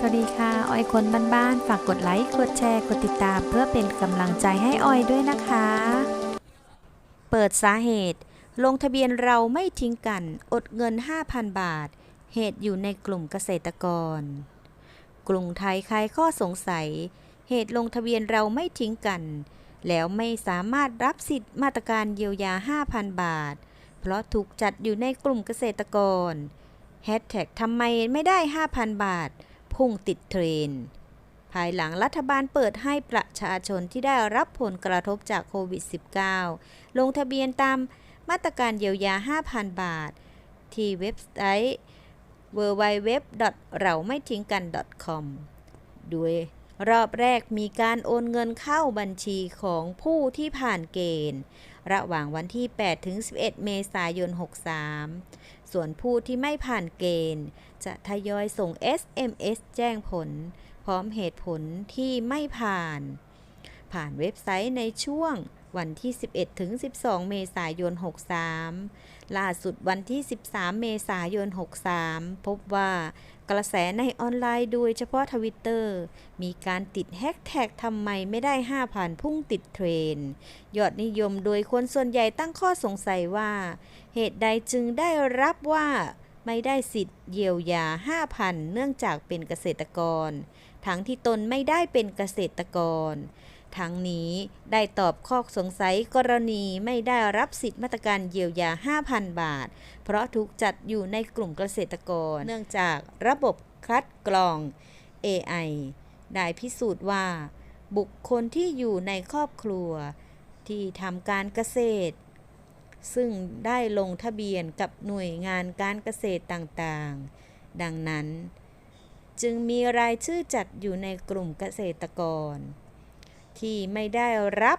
สวัสดีค่ะ ออยคนบ้านๆ ฝากกดไลค์ กดแชร์ กดติดตาม เพื่อเป็นกำลังใจให้ออยด้วยนะคะ เปิดสาเหตุ ลงทะเบียนเราไม่ทิ้งกัน อดเงิน 5,000 บาท เหตุอยู่ในกลุ่มเกษตรกรกรุงไทยคลายข้อสงสัย เหตุลงทะเบียนเราไม่ทิ้งกัน แล้วไม่สามารถรับสิทธิ์มาตรการเยียวยา 5,000 บาท เพราะถูกจัดอยู่ในกลุ่มเกษตรกรแฮชแท็กทำไมไม่ได้ 5,000 บาท พุ่งติดเทรนด์ภายหลังรัฐบาลเปิดให้ประชาชนที่ได้รับผลกระทบจากโควิด -19 ลงทะเบียนตามมาตรการเยียวยา 5,000 บาท ที่เว็บไซต์ www. เราไม่ทิ้งกัน .com โดยรอบแรกมีการโอนเงินเข้าบัญชีของผู้ที่ผ่านเกณฑ์ ระหว่างวันที่ 8 ถึง 11 เมษายน 63 ส่วนผู้ที่ไม่ผ่านเกณฑ์ จะทยอยส่ง SMS แจ้งผล พร้อมเหตุผลที่ไม่ผ่าน ผ่านเว็บไซต์ในช่วงวันที่ 11 ถึง 12 เมษายน 63 ล่าสุดวันที่ 13 เมษายน 63 พบว่ากระแสในออนไลน์โดยเฉพาะทวิตเตอร์มีการติดแฮชแท็กทำไมไม่ได้ 5,000 พุ่งติดเทรนด์ยอดนิยมโดยคนส่วนใหญ่ตั้งข้อสงสัยว่า เหตุใดจึงได้รับว่าไม่ได้สิทธิ์เยียวยา 5,000 เนื่องจากเป็นเกษตรกร ทั้งที่ตนไม่ได้เป็นเกษตรกร ทั้งนี้ได้ตอบข้อสงสัยกรณีไม่ได้รับสิทธิมาตรการเยียวยา 5,000 บาท เพราะถูกจัดอยู่ในกลุ่มเกษตรกร เนื่องจากระบบคัดกรอง AI ได้พิสูจน์ว่า บุคคลที่อยู่ในครอบครัว ที่ทำการเกษตร ซึ่งได้ลงทะเบียนกับหน่วยงานการเกษตรต่างๆ ดังนั้น จึงมีรายชื่อจัดอยู่ในกลุ่มเกษตรกร ที่ไม่ได้รับ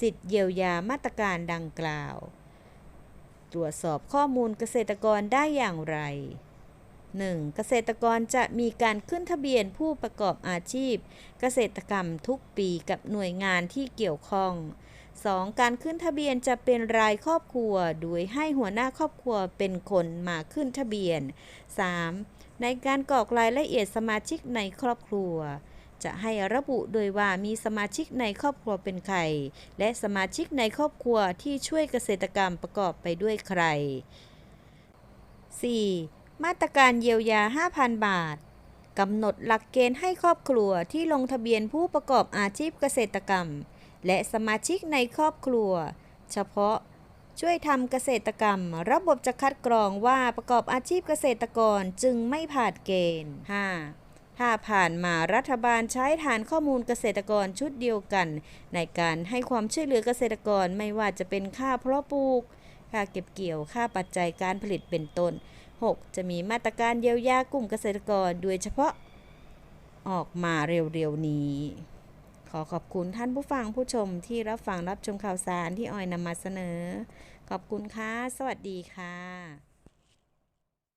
สิทธิ์เยียวยามาตรการดังกล่าว ตรวจสอบข้อมูลเกษตรกรได้อย่างไร 1. เกษตรกรจะมีการขึ้นทะเบียนผู้ประกอบอาชีพ เกษตรกรรมทุกปีกับหน่วยงานที่เกี่ยวข้อง 2. การขึ้นทะเบียนจะเป็นรายครอบครัว โดยให้หัวหน้าครอบครัวเป็นคนมาขึ้นทะเบียน 3. ในการกรอกรายละเอียดสมาชิกในครอบครัว จะให้ระบุโดยว่ามีสมาชิกในครอบครัวเป็นใคร และสมาชิกในครอบครัวที่ช่วยเกษตรกรรมประกอบไปด้วยใคร 4. มาตรการเยียวยา 5,000 บาทกำหนดหลักเกณฑ์ให้ครอบครัวที่ลงทะเบียนผู้ประกอบอาชีพเกษตรกรรม และสมาชิกในครอบครัว เฉพาะช่วยทำเกษตรกรรม ระบบจะคัดกรองว่าประกอบอาชีพเกษตรกรจึงไม่ผ่านเกณฑ์ 5. ถ้าผ่านมารัฐบาลใช้ฐานข้อมูลเกษตรกรชุดเดียวกัน ในการให้ความช่วยเหลือเกษตรกรไม่ว่าจะเป็นค่าเพาะปลูก ค่าเก็บเกี่ยวค่าปัจจัยการผลิตเป็นต้น 6. จะมีมาตรการเยียวยากลุ่มเกษตรกรโดยเฉพาะออกมาเร็วๆนี้ ขอขอบคุณท่านผู้ฟังผู้ชมที่รับฟังรับชมข่าวสารที่ออยนำมาเสนอ ขอบคุณค่ะ สวัสดีค่ะ